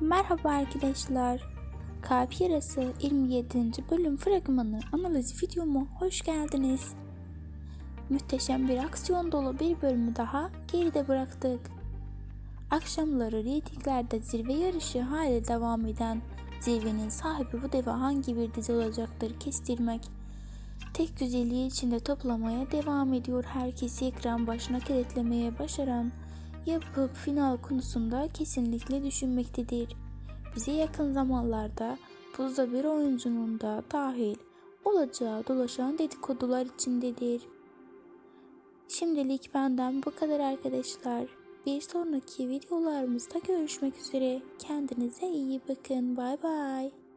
Merhaba arkadaşlar. Kalp Yarası 27. bölüm fragmanı analiz videoma hoş geldiniz. Muhteşem bir aksiyon dolu bir bölümü daha geride bıraktık. Akşamları reytinglerde zirve yarışı hali devam eden zirvenin sahibi bu deva hangi bir dizi olacaktır kestirmek. Tek güzelliği içinde toplamaya devam ediyor herkesi ekran başına kilitlemeye başaran yapıp final konusunda kesinlikle düşünmektedir. Bize yakın zamanlarda buzda bir oyuncunun da dahil olacağı dolaşan dedikodular içindedir. Şimdilik benden bu kadar arkadaşlar. Bir sonraki videolarımızda görüşmek üzere. Kendinize iyi bakın. Bay bay.